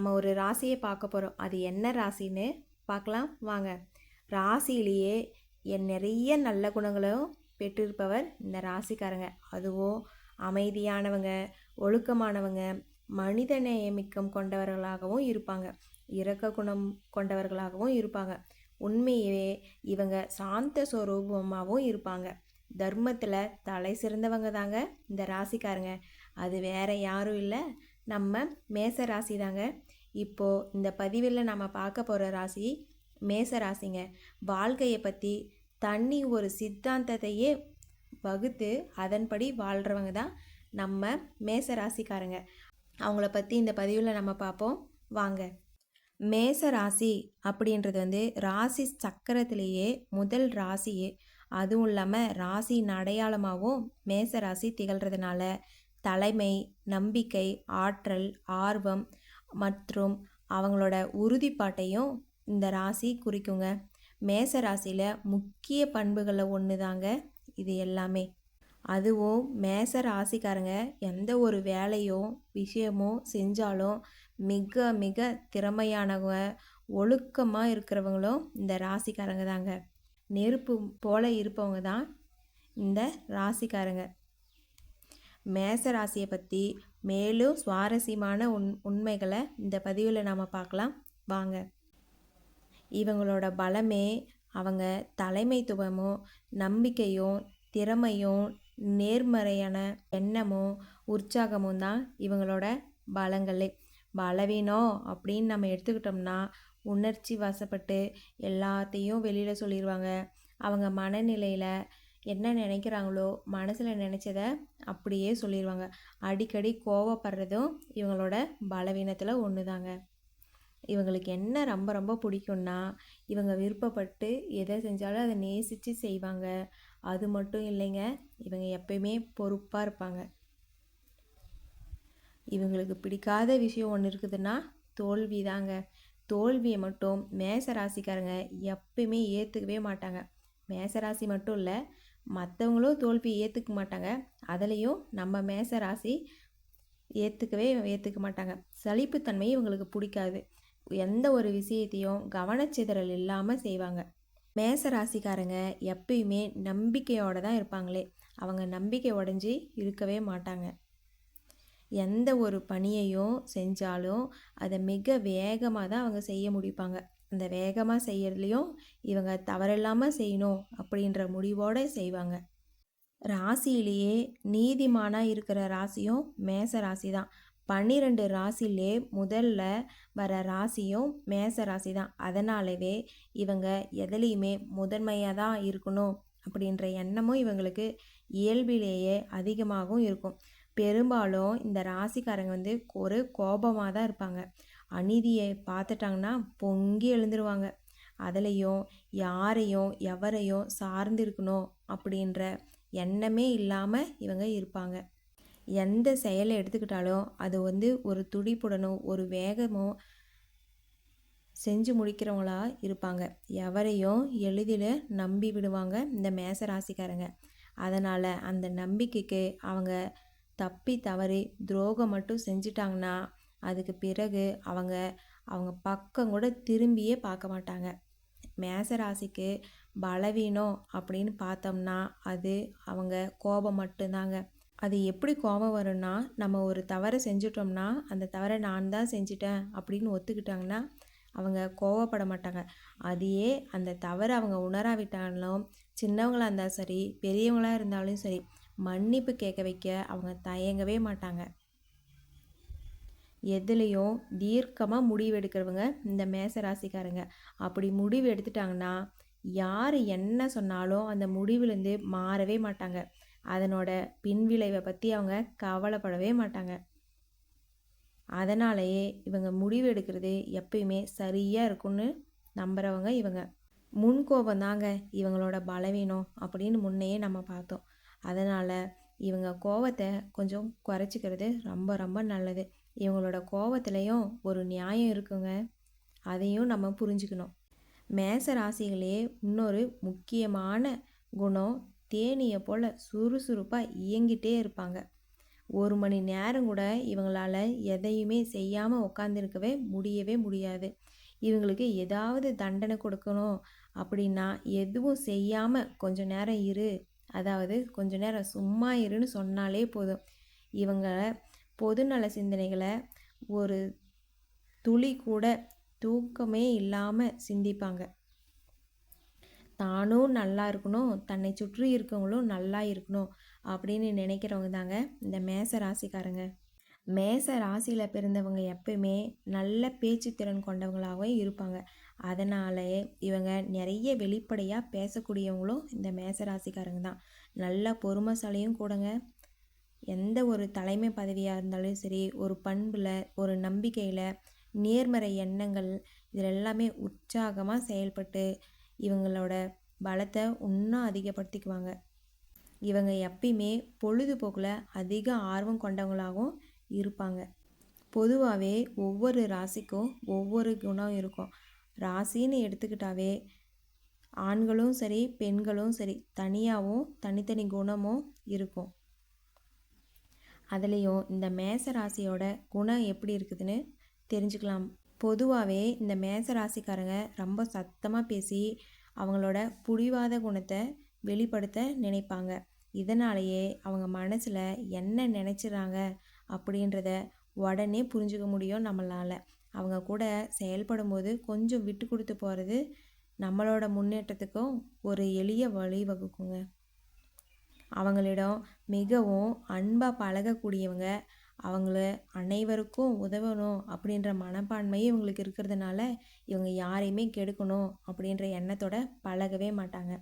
நம்ம ஒரு ராசியை பார்க்க போகிறோம் அது என்ன ராசின்னு பார்க்கலாம். வாங்க. ராசியிலேயே என் நிறைய நல்ல குணங்களும் பெற்றிருப்பவர் இந்த ராசிக்காரங்க. அதுவும் அமைதியானவங்க ஒழுக்கமானவங்க மனித நேயமிக்கம் கொண்டவர்களாகவும் இருப்பாங்க. இரக்க குணம் கொண்டவர்களாகவும் இருப்பாங்க. உண்மையே இவங்க சாந்த ஸ்வரூபமாகவும் இருப்பாங்க. தர்மத்தில் தலை சிறந்தவங்க தாங்க இந்த ராசிக்காரங்க. அது வேற யாரும் இல்லை. நம்ம மேச ராசி தாங்க இப்போது இந்த பதிவில் நம்ம பார்க்க போகிற ராசி மேச ராசிங்க. வாழ்க்கையை பற்றி தண்ணி ஒரு சித்தாந்தத்தையே வகுத்து அதன்படி வாழ்கிறவங்க தான் நம்ம மேச ராசிக்காரங்க. அவங்கள பற்றி இந்த பதிவில் நம்ம பார்ப்போம். வாங்க. மேச ராசி அப்படின்றது வந்து ராசி சக்கரத்திலேயே முதல் ராசியே அதுவும் இல்லாமல் ராசியின் அடையாளமாகவும் மேச ராசி திகழ்கிறதுனால தலைமை நம்பிக்கை ஆற்றல் ஆர்வம் மற்றும் அவங்களோட உறுதிப்பாட்டையும் இந்த ராசி குறிக்குங்க. மேச ராசியில் முக்கிய பண்புகளில் ஒன்று தாங்க இது எல்லாமே. அதுவும் மேச ராசிக்காரங்க எந்த ஒரு வேலையோ விஷயமோ செஞ்சாலும் மிக மிக திறமையானவங்க ஒழுக்கமாக இருக்கிறவங்களும் இந்த ராசிக்காரங்க தாங்க. நெருப்பு போல இருப்பவங்க தான் இந்த ராசிக்காரங்க. மேச ராசியை பற்றி மேலும் சுவாரஸ்யமான உண் உண்மைகளை இந்த பதிவில் நாம் பார்க்கலாம். வாங்க. இவங்களோட பலமே அவங்க தலைமைத்துவமும் நம்பிக்கையும் திறமையும் நேர்மறையான எண்ணமும் உற்சாகமும் தான் இவங்களோட பலங்களே. பலவீனம் அப்படின்னு நம்ம எடுத்துக்கிட்டோம்னா உணர்ச்சி வசப்பட்டு எல்லாத்தையும் வெளியில் சொல்லிடுவாங்க அவங்க மனநிலையில் என்ன நினைக்கிறாங்களோ மனசில் நினச்சத அப்படியே சொல்லிடுவாங்க அடிக்கடி கோவப்படுறதும் இவங்களோட பலவீனத்தில் ஒன்று தாங்க இவங்களுக்கு என்ன ரொம்ப ரொம்ப பிடிக்கும்னா இவங்க விருப்பப்பட்டு எதை செஞ்சாலும் அதை நேசித்து செய்வாங்க. அது மட்டும் இல்லைங்க இவங்க எப்பயுமே பொறுப்பாக இருப்பாங்க. இவங்களுக்கு பிடிக்காத விஷயம் ஒன்று இருக்குதுன்னா தோல்வி தாங்க தோல்வியை மட்டும் மேச ராசிக்காரங்க எப்பயுமே ஏற்றுக்கவே மாட்டாங்க. மேச ராசி மட்டும் இல்லை மற்றவங்களும் தோல்வி ஏற்றுக்க மாட்டாங்க. அதுலேயும் நம்ம மேச ராசி ஏற்றுக்கவே ஏற்றுக்க மாட்டாங்க. சலிப்புத்தன்மை இவங்களுக்கு பிடிக்காது. எந்த ஒரு விஷயத்தையும் கவனச்சிதறல் இல்லாமல் செய்வாங்க. மேச ராசிக்காரங்க எப்பயுமே நம்பிக்கையோடு தான் இருப்பாங்களே. அவங்க நம்பிக்கை உடஞ்சி இருக்கவே மாட்டாங்க. எந்த ஒரு பணியையும் செஞ்சாலும் அதை மிக வேகமாக தான் அவங்க செய்ய முடிப்பாங்க. அந்த வேகமாக செய்யறதுலையும் இவங்க தவறில்லாமல் செய்யணும் அப்படின்ற முடிவோடு செய்வாங்க. ராசியிலேயே நீதிமானாக இருக்கிற ராசியும் மேச ராசி தான் பன்னிரெண்டு ராசிலே முதல்ல வர ராசியும் மேச ராசி தான் அதனாலவே இவங்க எதுலேயுமே முதன்மையாக தான் இருக்கணும் அப்படின்ற எண்ணமும் இவங்களுக்கு இயல்பிலேயே அதிகமாகவும் இருக்கும். பெரும்பாலும் இந்த ராசிக்காரங்க வந்து ஒரு கோபமாக தான் இருப்பாங்க. அநீதியை பார்த்துட்டாங்கன்னா பொங்கி எழுந்துருவாங்க. அதுலேயும் யாரையும் எவரையும் சார்ந்து இருக்கணும் அப்படின்ற எண்ணமே இல்லாமல் இவங்க இருப்பாங்க. எந்த செயலை எடுத்துக்கிட்டாலும் அது வந்து ஒரு துடிப்புடனோ ஒரு வேகமோ செஞ்சு முடிக்கிறவங்களா இருப்பாங்க. எவரையும் எளிதில் நம்பி விடுவாங்க இந்த மேச ராசிக்காரங்க. அதனால் அந்த நம்பிக்கைக்கு அவங்க தப்பி தவறி துரோகம் மட்டும் செஞ்சிட்டாங்கன்னா அதுக்கு பிறகு அவங்க அவங்க பக்கம் கூட திரும்பியே பார்க்க மாட்டாங்க. மேச ராசிக்கு பலவீனம் அப்படின்னு பார்த்தோம்னா அது அவங்க கோபம் மட்டும்தாங்க. அது எப்படி கோபம் வரும்னா நம்ம ஒரு தவறை செஞ்சிட்டோம்னா அந்த தவறை நான் தான் செஞ்சிட்டேன் அப்படின்னு ஒத்துக்கிட்டாங்கன்னா அவங்க கோவப்பட மாட்டாங்க. அதையே அந்த தவறை அவங்க உணராவிட்டாலும் சின்னவங்களாக இருந்தாலும் சரி பெரியவங்களாக இருந்தாலும் சரி மன்னிப்பு கேட்க வைக்க அவங்க தயங்கவே மாட்டாங்க. எதுலேயும் தீர்க்கமாக முடிவு எடுக்கிறவங்க இந்த மேச ராசிக்காரங்க அப்படி முடிவு எடுத்துட்டாங்கன்னா யார் என்ன சொன்னாலும் அந்த முடிவுலேருந்து மாறவே மாட்டாங்க. அதனோட பின்விளைவை பற்றி அவங்க கவலைப்படவே மாட்டாங்க. அதனாலேயே இவங்க முடிவு எடுக்கிறது எப்பயுமே சரியாக இருக்கும்னு நம்புகிறவங்க இவங்க. முன்கோபம் தாங்க இவங்களோட பலவீனம் அப்படின்னு முன்னையே நம்ம பார்த்தோம். அதனால் இவங்க கோவத்தை கொஞ்சம் குறைச்சிக்கிறது ரொம்ப ரொம்ப நல்லது. இவங்களோட கோபத்துலேயும் ஒரு நியாயம் இருக்குங்க. அதையும் நம்ம புரிஞ்சுக்கணும். மேச ராசிகளே இன்னொரு முக்கியமான குணம் தேனியை போல் சுறுசுறுப்பாக இயங்கிட்டே இருப்பாங்க. ஒரு மணி நேரம் கூட இவங்களால எதையுமே செய்யாமல் உட்காந்துருக்கவே முடியவே முடியாது. இவங்களுக்கு ஏதாவது தண்டனை கொடுக்கணும் அப்படின்னா எதுவும் செய்யாமல் கொஞ்ச நேரம் இரு. அதாவது கொஞ்ச நேரம் சும்மா இருன்னு சொன்னாலே போதும். இவங்க பொதுநல சிந்தனைகளை ஒரு துளி கூட தூக்கமே இல்லாமல் சிந்திப்பாங்க. தானும் நல்லா இருக்கணும் தன்னை சுற்றி இருக்கவங்களும் நல்லா இருக்கணும் அப்படின்னு நினைக்கிறவங்க தாங்க இந்த மேச ராசிக்காரங்க. மேச ராசியில் பிறந்தவங்க எப்பயுமே நல்ல பேச்சு திறன் கொண்டவங்களாகவும் இருப்பாங்க. அதனாலே இவங்க நிறைய வெளிப்படையாக பேசக்கூடியவங்களும் இந்த மேச ராசிக்காரங்க தான். நல்ல பொறுமைசாலியும் கூடங்க. எந்த ஒரு தலைமை பதவியாக இருந்தாலும் சரி ஒரு பண்பில் ஒரு நம்பிக்கையில் நேர்மறை எண்ணங்கள் இதில் எல்லாமே உற்சாகமாக செயல்பட்டு இவங்களோட பலத்தை இன்னும் அதிகப்படுத்திக்குவாங்க. இவங்க எப்பயுமே பொழுதுபோக்கில் அதிக ஆர்வம் கொண்டவங்களாகவும் இருப்பாங்க. பொதுவாகவே ஒவ்வொரு ராசிக்கும் ஒவ்வொரு குணம் இருக்கும். ராசின்னு எடுத்துக்கிட்டாவே ஆண்களும் சரி பெண்களும் சரி தனியாகவும் தனித்தனி குணமும் இருக்கும். அதுலேயும் இந்த மேச ராசியோட குணம் எப்படி இருக்குதுன்னு தெரிஞ்சுக்கலாம். பொதுவாகவே இந்த மேச ராசிக்காரங்க ரொம்ப சத்தமாக பேசி அவங்களோட புடிவாத குணத்தை வெளிப்படுத்த நினைப்பாங்க. இதனாலேயே அவங்க மனசில் என்ன நினச்சிறாங்க அப்படின்றத உடனே புரிஞ்சுக்க முடியும் நம்மளால். அவங்க கூட செயல்படும் போது கொஞ்சம் விட்டு கொடுத்து போகிறது நம்மளோட முன்னேற்றத்துக்கும் ஒரு எளிய வழி வகுக்குங்க அவங்களிடம் மிகவும் அன்பாக பழகக்கூடியவங்க. அவங்கள அனைவருக்கும் உதவணும் அப்படின்ற மனப்பான்மையே இவங்களுக்கு இருக்கிறதுனால இவங்க யாரையுமே கெடுக்கணும் அப்படின்ற எண்ணத்தோட பழகவே மாட்டாங்க.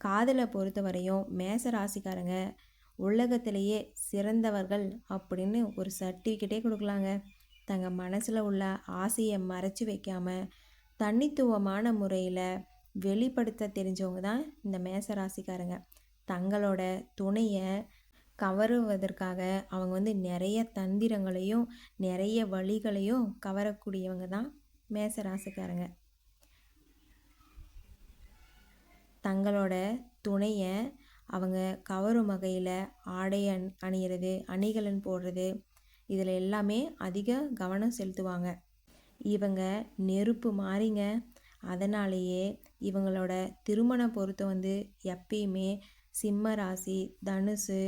காதலை பொறுத்த வரையும் மேச ராசிக்காரங்க உலகத்திலேயே சிறந்தவர்கள் அப்படின்னு ஒரு சர்டிஃபிகேட்டே கொடுக்கலாங்க. தங்கள் மனசில் உள்ள ஆசையை மறைச்சி வைக்காம தனித்துவமான முறையில் வெளிப்படுத்த தெரிஞ்சவங்க தான் இந்த மேச ராசிக்காரங்க தங்களோட துணையை கவருவதற்காக அவங்க வந்து நிறைய தந்திரங்களையும் நிறைய வழிகளையும் கவரக்கூடியவங்க தான் மேசராசிக்காரங்க தங்களோட துணையை அவங்க கவரும் வகையில் ஆடை அண் அணியிறது அணிகலன் போடுறது இதில் எல்லாமே அதிக கவனம் செலுத்துவாங்க. இவங்க நெருப்பு மாறிங்க. அதனாலேயே இவங்களோட திருமண பொருத்தம் வந்து எப்பயுமே சிம்ம ராசி தனுசு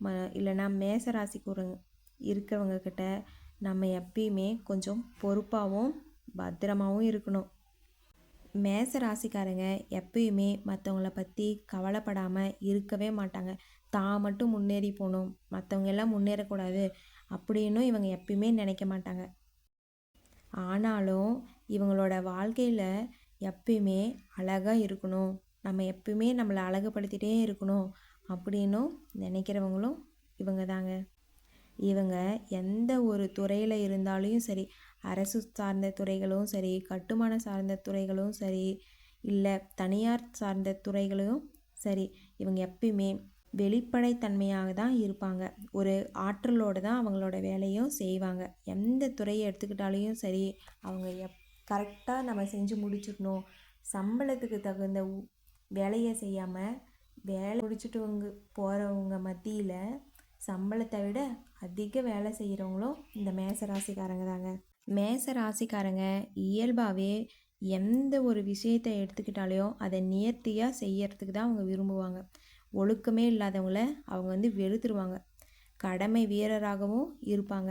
ம இல்லைன்னா மேச ராசிக்கு இருக்கிறவங்க கிட்ட நம்ம எப்பயுமே கொஞ்சம் பொறுப்பாகவும் பத்திரமாகவும் இருக்கணும். மேச ராசிக்காரங்க எப்பயுமே மற்றவங்கள பற்றி கவலைப்படாமல் இருக்கவே மாட்டாங்க. தான் மட்டும் முன்னேறி போகணும் மற்றவங்க எல்லாம் முன்னேறக்கூடாது அப்படின்னும் இவங்க எப்பயுமே நினைக்க மாட்டாங்க. ஆனாலும் இவங்களோட வாழ்க்கையில் எப்பயுமே அழகாக இருக்கணும். நம்ம எப்பயுமே நம்மளை அழகுபடுத்திகிட்டே இருக்கணும் அப்படின்னும் நினைக்கிறவங்களும் இவங்க தாங்க. இவங்க எந்த ஒரு துறையில் இருந்தாலும் சரி அரசு சார்ந்த துறைகளும் சரி கட்டுமான சார்ந்த துறைகளும் சரி இல்லை தனியார் சார்ந்த துறைகளும் சரி இவங்க எப்பயுமே வெளிப்படைத்தன்மையாக தான் இருப்பாங்க. ஒரு ஆற்றலோடு தான் அவங்களோட வேலையும் செய்வாங்க. எந்த துறையை எடுத்துக்கிட்டாலையும் சரி அவங்க எப் கரெக்டாக நம்ம செஞ்சு முடிச்சிடணும். சம்பளத்துக்கு தகுந்த வேலையை செய்யாமல் வேலை முடிச்சுட்டு போகிறவங்க மத்தியில் சம்பளத்தை விட அதிக வேலை செய்கிறவங்களும் இந்த மேச ராசிக்காரங்க தாங்க. மேச ராசிக்காரங்க இயல்பாகவே எந்த ஒரு விஷயத்தை எடுத்துக்கிட்டாலையும் அதை நேர்த்தியாக செய்யறதுக்கு தான் அவங்க விரும்புவாங்க. ஒழுக்கமே இல்லாதவங்கள அவங்க வந்து வெறுத்துருவாங்க. கடமை வீரராகவும் இருப்பாங்க.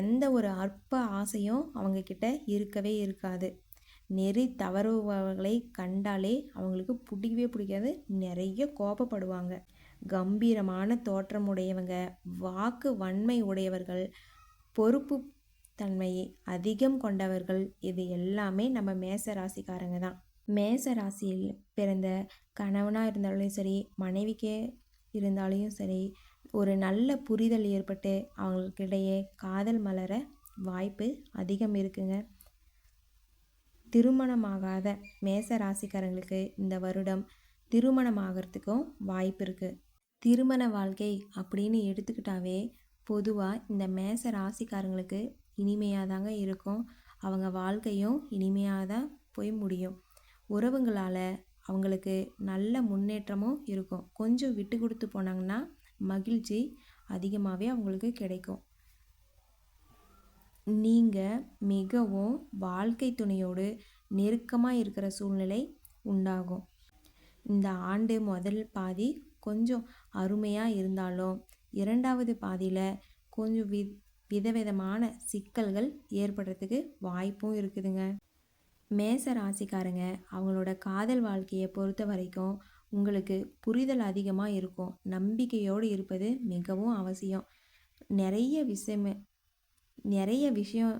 எந்த ஒரு அற்ப ஆசையும் அவங்கக்கிட்ட இருக்கவே இருக்காது. நெறி தவறுபவர்களை கண்டாலே அவங்களுக்கு பிடிக்கவே பிடிக்காது. நிறைய கோபப்படுவாங்க. கம்பீரமான தோற்றம் உடையவங்க வாக்கு வன்மை உடையவர்கள் பொறுப்பு தன்மையை அதிகம் கொண்டவர்கள் இது எல்லாமே நம்ம மேச ராசிக்காரங்க தான். மேச ராசியில் பிறந்த கணவனாக இருந்தாலும் சரி மனைவிக்கே இருந்தாலும் சரி ஒரு நல்ல புரிதல் ஏற்பட்டு அவங்களுக்கிடையே காதல் மலர வாய்ப்பு அதிகம் இருக்குங்க. திருமணமாகாத மேச ராசிக்காரங்களுக்கு இந்த வருடம் திருமணம் ஆகிறதுக்கும் வாய்ப்பு இருக்குது திருமண வாழ்க்கை அப்படின்னு எடுத்துக்கிட்டாவே பொதுவாக இந்த மேச ராசிக்காரங்களுக்கு இனிமையாக தாங்க இருக்கும். அவங்க வாழ்க்கையும் இனிமையாக தான் போய் முடியும். உறவுங்களால் அவங்களுக்கு நல்ல முன்னேற்றமும் இருக்கும். கொஞ்சம் விட்டு கொடுத்து போனாங்கன்னா மகிழ்ச்சி அதிகமாகவே அவங்களுக்கு கிடைக்கும். நீங்கள் மிகவும் வாழ்க்கை துணையோடு நெருக்கமாக இருக்கிற சூழ்நிலை உண்டாகும். இந்த ஆண்டு முதல் பாதி கொஞ்சம் அருமையாக இருந்தாலும் இரண்டாவது பாதியில் கொஞ்சம் வி விதவிதமான சிக்கல்கள் ஏற்படுறதுக்கு வாய்ப்பும் இருக்குதுங்க. மேச ராசிக்காரங்க அவங்களோட காதல் வாழ்க்கையை பொறுத்த வரைக்கும் உங்களுக்கு புரிதல் அதிகமாக இருக்கும். நம்பிக்கையோடு இருப்பது மிகவும் அவசியம். நிறைய விஷயம் நிறைய விஷயம்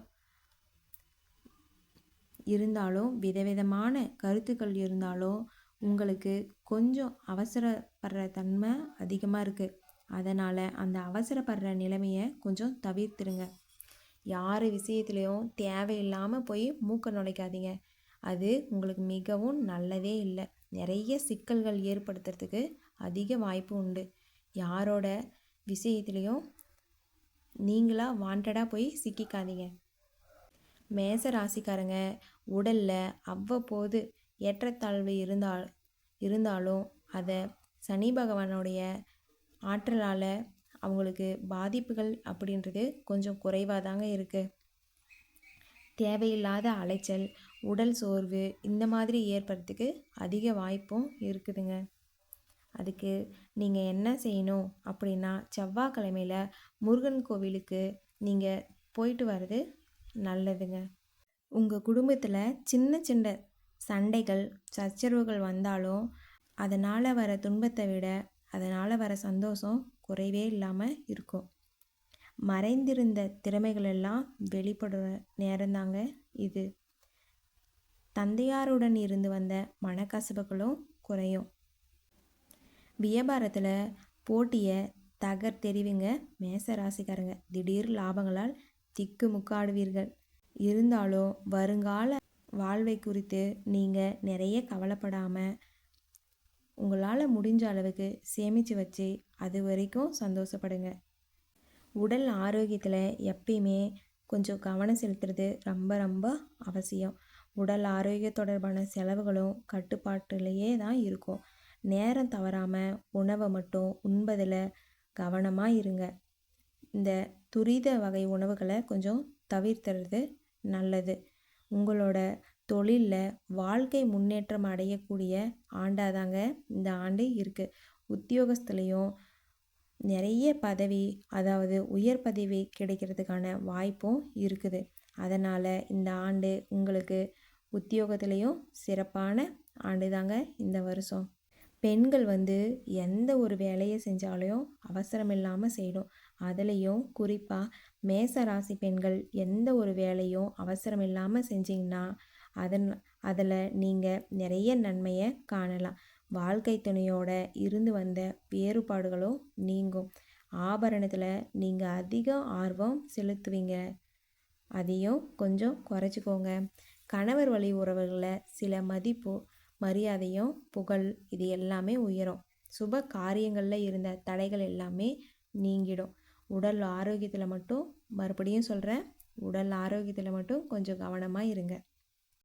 இருந்தாலும் விதவிதமான கருத்துக்கள் இருந்தாலும் உங்களுக்கு கொஞ்சம் அவசரப்படுற தன்மை அதிகமாக இருக்குது அதனால் அந்த அவசரப்படுற நிலைமையை கொஞ்சம் தவிர்த்துருங்க. யார் விஷயத்துலேயும் தேவையில்லாமல் போய் மூக்க நுழைக்காதீங்க. அது உங்களுக்கு மிகவும் நல்லதே இல்லை. நிறைய சிக்கல்கள் ஏற்படுத்துறதுக்கு அதிக வாய்ப்பு உண்டு. யாரோட விஷயத்துலேயும் நீங்களாக வாண்டடாக போய் சிக்கிக்காதீங்க. மேச ராசிக்காரங்க உடலில் அவ்வப்போது ஏற்றத்தாழ்வு இருந்தால் இருந்தாலும் அதை சனி பகவானுடைய ஆற்றலால் அவங்களுக்கு பாதிப்புகள் அப்படின்றது கொஞ்சம் குறைவாக தாங்க இருக்குது தேவையில்லாத அலைச்சல் உடல் சோர்வு இந்த மாதிரி ஏற்படுறதுக்கு அதிக வாய்ப்பும் இருக்குதுங்க. அதுக்கு நீங்கள் என்ன செய்யணும் அப்படின்னா செவ்வாய்க்கிழமையில் முருகன் கோவிலுக்கு நீங்கள் போயிட்டு வர்றது நல்லதுங்க. உங்கள் குடும்பத்தில் சின்ன சின்ன சண்டைகள் சச்சரவுகள் வந்தாலும் அதனால் வர துன்பத்தை விட அதனால் வர சந்தோஷம் குறைவே இல்லாமல் இருக்கும். மறைந்திருந்த திறமைகள் எல்லாம் வெளிப்படுற நேரம்தாங்க இது. தந்தையாருடன் இருந்து வந்த மனக்கசப்புகளும் குறையும். வியாபாரத்தில் போட்டியை தகர் தெரிவிங்க மேச ராசிக்காரங்க திடீர் லாபங்களால் திக்கு முக்காடுவீர்கள். இருந்தாலும் வருங்கால வாழ்வை குறித்து நீங்கள் நிறைய கவலைப்படாமல் உங்களால் முடிஞ்ச அளவுக்கு சேமித்து வச்சு அது வரைக்கும் சந்தோஷப்படுங்க. உடல் ஆரோக்கியத்தில் எப்பயுமே கொஞ்சம் கவனம் செலுத்துறது ரொம்ப ரொம்ப அவசியம். உடல் ஆரோக்கிய தொடர்பான செலவுகளும் கட்டுப்பாட்டிலேயே தான் இருக்கும். நேரம் தவறாமல் உணவை மட்டும் உண்பதில் கவனமாக இருங்க. இந்த துரித வகை உணவுகளை கொஞ்சம் தவிர்த்துறது நல்லது. உங்களோட தொழிலில் வாழ்க்கை முன்னேற்றம் அடையக்கூடிய ஆண்டாதாங்க இந்த ஆண்டு இருக்குது உத்தியோகஸ்துலேயும் நிறைய பதவி அதாவது உயர் பதவி கிடைக்கிறதுக்கான வாய்ப்பும் இருக்குது. அதனால் இந்த ஆண்டு உங்களுக்கு உத்தியோகத்திலையும் சிறப்பான ஆண்டு தாங்க இந்த வருஷம். பெண்கள் வந்து எந்த ஒரு வேலையை செஞ்சாலையும் அவசரம் இல்லாமல் செய்யணும். அதுலேயும் குறிப்பாக மேச ராசி பெண்கள் எந்த ஒரு வேலையும் அவசரம் இல்லாமல் செஞ்சிங்கன்னா அதன் அதில் நீங்கள் நிறைய நன்மையை காணலாம். வாழ்க்கை துணையோட இருந்து வந்த வேறுபாடுகளும் நீங்கும். ஆபரணத்தில் நீங்கள் அதிக ஆர்வம் செலுத்துவீங்க. அதையும் கொஞ்சம் குறைச்சிக்கோங்க. கணவர் வழி உறவுகளில் சில மதிப்பு மரியாதையும் புகழ் இது எல்லாமே உயரும். சுப காரியங்களில் இருந்த தடைகள் எல்லாமே நீங்கிடும். உடல் ஆரோக்கியத்தில் மட்டும் மறுபடியும் சொல்கிறேன் உடல் ஆரோக்கியத்தில் மட்டும் கொஞ்சம் கவனமாக இருங்க.